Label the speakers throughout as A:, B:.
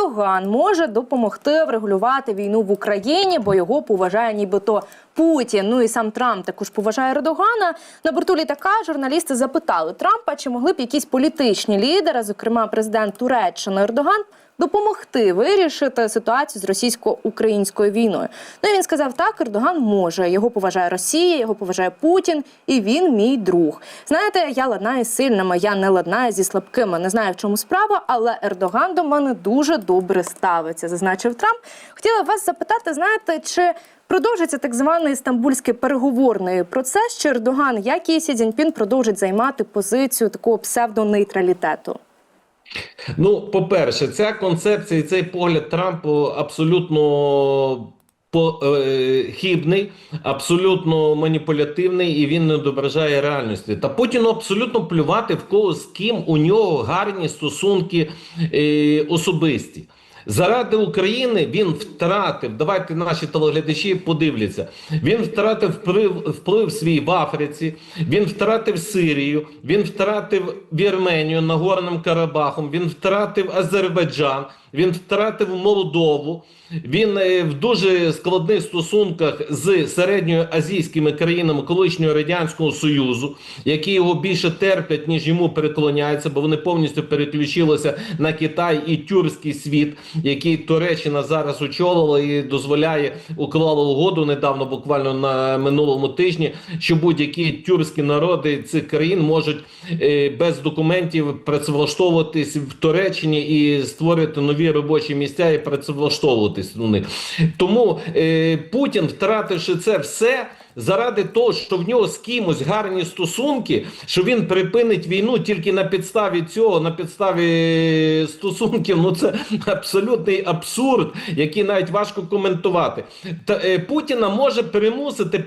A: Ердоган може допомогти врегулювати війну в Україні, бо його поважає нібито Путін. Ну і сам Трамп також поважає Ердогана. На борту літака журналісти запитали Трампа, чи могли б якісь політичні лідери, зокрема президент Туреччини Ердоган, допомогти вирішити ситуацію з російсько-українською війною. Ну і він сказав, так Ердоган може. Його поважає Росія, його поважає Путін, і він мій друг. Знаєте, я ладнаю з сильними, я не ладнаю зі слабкими. Не знаю, в чому справа, але Ердоган до мене дуже добре ставиться, зазначив Трамп. Хотіла вас запитати, знаєте, чи продовжиться так званий стамбульський переговорний процес, чи Ердоган, як і Сі Цзіньпін, продовжить займати позицію такого псевдонейтралітету?
B: Ну, по-перше, ця концепція і цей погляд Трампу абсолютно е, хибний, абсолютно маніпулятивний і він не відображає реальності. Та Путіну абсолютно плювати в кого з ким у нього гарні стосунки е, особисті. Заради України він втратив. Давайте наші телеглядачі подивляться. Він втратив вплив, вплив свій в Африці, він втратив Сирію, він втратив Вірменію Нагорним Карабахом, він втратив Азербайджан, він втратив Молдову. Він е, в дуже складних стосунках з середньоазійськими країнами колишнього радянського союзу, які його більше терплять, ніж йому переклоняються, бо вони повністю переключилися на Китай і тюркський світ, який Туреччина зараз очолила і дозволяє уклала угоду недавно, буквально на минулому тижні, що будь-які тюркські народи цих країн можуть е, без документів працевлаштовуватись в Туреччині і створити нові робочі місця і працевлаштовуватись у них. Тому е, Путін, втративши це все. Заради того, що в нього з кимось гарні стосунки, що він припинить війну тільки на підставі цього, на підставі стосунків, ну це абсолютний абсурд, який навіть важко коментувати. Та е, Путіна може примусити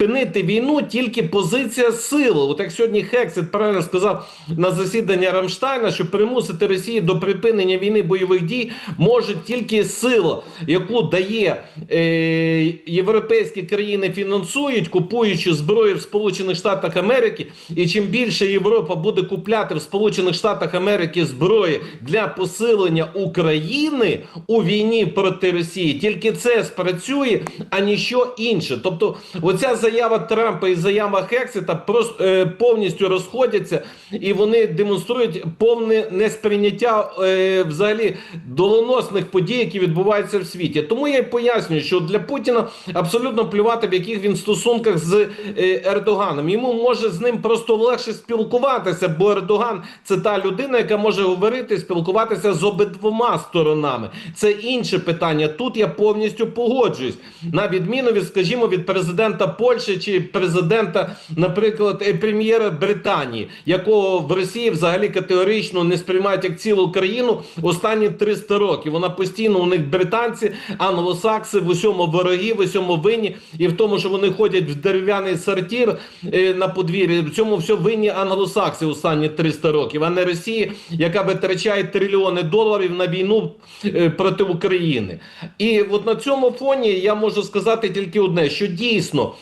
B: припинити війну тільки позиція сили. От як сьогодні Хексет правильно сказав на засіданні Рамштайна, що примусити Росію до припинення війни бойових дій може тільки сила, яку дає е, європейські країни фінансують, купуючи зброю в Сполучених Штатах Америки. І чим більше Європа буде купляти в Сполучених Штатах Америки зброї для посилення України у війні проти Росії, тільки це спрацює, а ніщо інше. Тобто, оця заява Трампа і заява Хексета просто е, повністю розходяться, і вони демонструють повне несприйняття е, взагалі доленосних подій, які відбуваються в світі. Тому я й пояснюю, що для Путіна абсолютно плювати, в яких він стосунках з е, Ердоганом. Йому може з ним просто легше спілкуватися, бо Ердоган це та людина, яка може говорити, спілкуватися з обидвома сторонами. Це інше питання. Тут я повністю погоджуюсь. На відміну від, скажімо, від президента Польщі чи президента, наприклад, е, прем'єра Британії, якого в Росії взагалі категорично не сприймають як цілу країну останні 300 років. Вона постійно у них британці, англосакси в усьому вороги, в усьому винні, і в тому, що вони ходять в дерев'яний сортір е, на подвір'ї. В цьому все винні англосакси останні 300 років, а не Росії, яка витрачає трильйони доларів на війну е, проти України. І от на цьому фоні я можу сказати тільки одне: що дійсно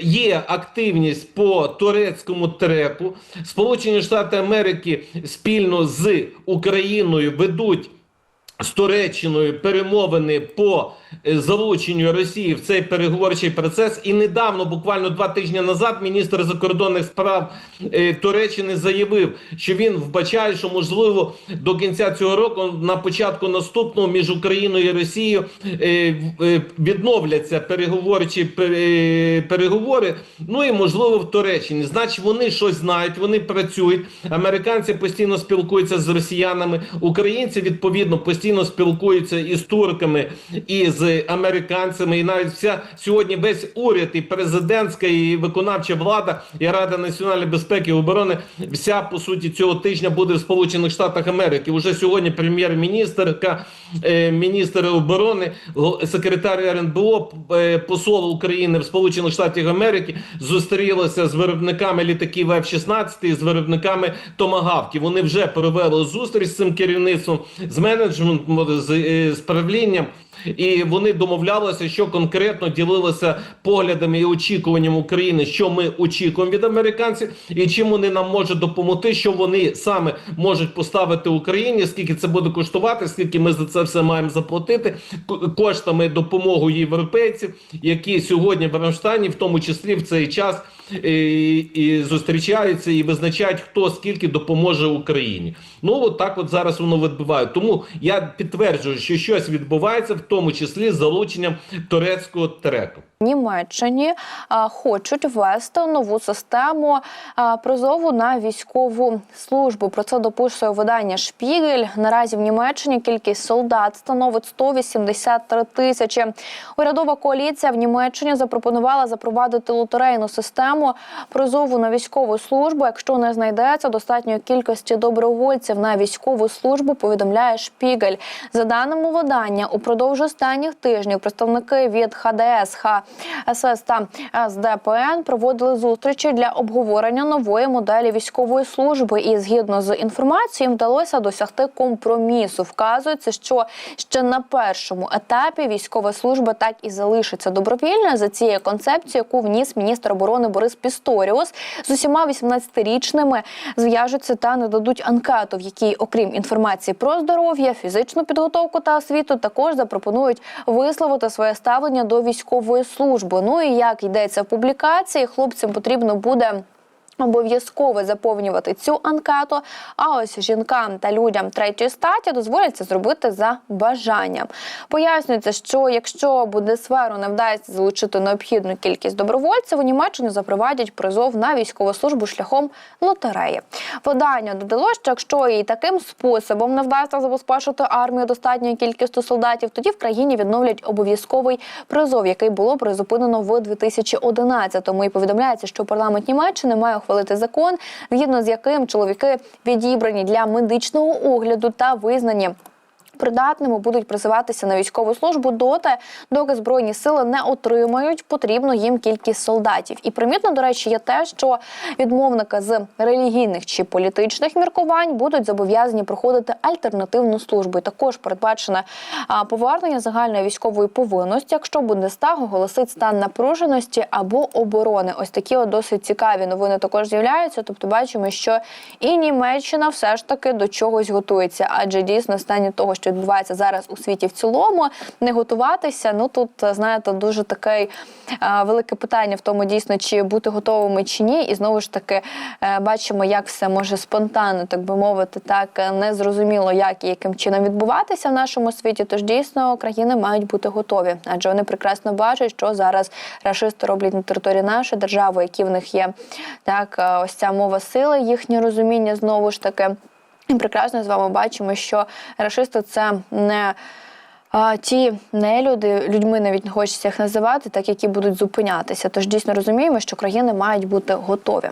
B: є активність по турецькому треку. Сполучені Штати Америки спільно з Україною ведуть. З Туреччиною перемовини по е, залученню Росії в цей переговорчий процес, і недавно, буквально два тижні назад, міністр закордонних справ е, Туреччини заявив, що він вбачає, що можливо до кінця цього року, на початку наступного між Україною і Росією е, відновляться переговорчі переговори. Ну і можливо в Туреччині. Значить, вони щось знають, вони працюють. Американці постійно спілкуються з росіянами, українці відповідно постійно спілкуються і турками, і з американцями. І навіть вся сьогодні весь уряд, і президентська, і виконавча влада, і Рада національної безпеки і оборони. Вся по суті цього тижня буде в Сполучених Штатах Америки. Уже сьогодні прем'єр-міністерка, е, міністр оборони, секретар РНБО, е, посол України в Сполучених Штатах Америки зустрілися з виробниками літаків F-16 і з виробниками томагавків. Вони вже провели зустріч з цим керівництвом, з менеджментом. З, е, з правлінням. І вони домовлялися, що конкретно ділилися поглядами і очікуванням України, що ми очікуємо від американців, і чим вони нам можуть допомогти, що вони саме можуть поставити Україні, скільки це буде коштувати, скільки ми за це все маємо заплатити коштами допомоги європейців, які сьогодні в Рамштані, в тому числі в цей час, і, і зустрічаються і визначають, хто скільки допоможе Україні. Ну от так от зараз воно відбуває. Тому я підтверджую, що щось відбувається, в тому числі з залученням турецького треку.
C: Німеччині хочуть ввести нову систему а, призову на військову службу. Про це дописує видання Шпігель. Наразі в Німеччині кількість солдат становить 183 тисячі. Урядова коаліція в Німеччині запропонувала запровадити лотерейну систему призову на військову службу, якщо не знайдеться достатньої кількості добровольців на військову службу. Повідомляє Шпігель. За даними видання, упродовж останніх тижнів представники від ХДС, ХСС та СДПН проводили зустрічі для обговорення нової моделі військової служби. І згідно з інформацією, вдалося досягти компромісу. Вказується, що ще на першому етапі військова служба так і залишиться добровільною за цією концепцією, яку вніс міністр оборони Борис Пісторіус з усіма 18-річними зв'яжуться та нададуть анкету, в якій, окрім інформації про здоров'я, фізичну підготовку та освіту, також запропонують висловити своє ставлення до військової служби. Ну і як йдеться в публікації, хлопцям потрібно буде. Обов'язково заповнювати цю анкету. А ось жінкам та людям третьої статі дозволять це зробити за бажанням. Пояснюється, що якщо Бундесверу не вдається залучити необхідну кількість добровольців, у Німеччині запровадять призов на військову службу шляхом лотереї. Видання додало, що якщо і таким способом не вдасться забезпечити армію достатньою кількістю солдатів, тоді в країні відновлять обов'язковий призов, який було призупинено в 2011-му. І повідомляється, що парламент Німеччини має ухвалити закон, згідно з яким чоловіки відібрані для медичного огляду та визнані. Придатними будуть призиватися на військову службу доти, доки збройні сили не отримають потрібну їм кількість солдатів. І примітно, до речі, є те, що відмовники з релігійних чи політичних міркувань будуть зобов'язані проходити альтернативну службу. І також передбачене повернення загальної військової повинності, якщо Бундестаг оголосить стан напруженості або оборони. Ось такі от досить цікаві новини також з'являються. Тобто, бачимо, що і Німеччина все ж таки до чогось готується, адже дійсно стані того, що відбувається зараз у світі в цілому, не готуватися. Ну тут знаєте, дуже таке е, велике питання в тому, дійсно, чи бути готовими чи ні. І знову ж таки е, бачимо, як все може спонтанно, так би мовити, так е, незрозуміло, як і яким чином відбуватися в нашому світі. Тож дійсно країни мають бути готові, адже вони прекрасно бачать, що зараз рашисти роблять на території нашої держави, які в них є так, е, ось ця мова сили, їхнє розуміння знову ж таки. І прекрасно з вами бачимо, що рашисти це не а, ті нелюди, людьми навіть не хочеться їх називати, так які будуть зупинятися. Тож дійсно розуміємо, що країни мають бути готові.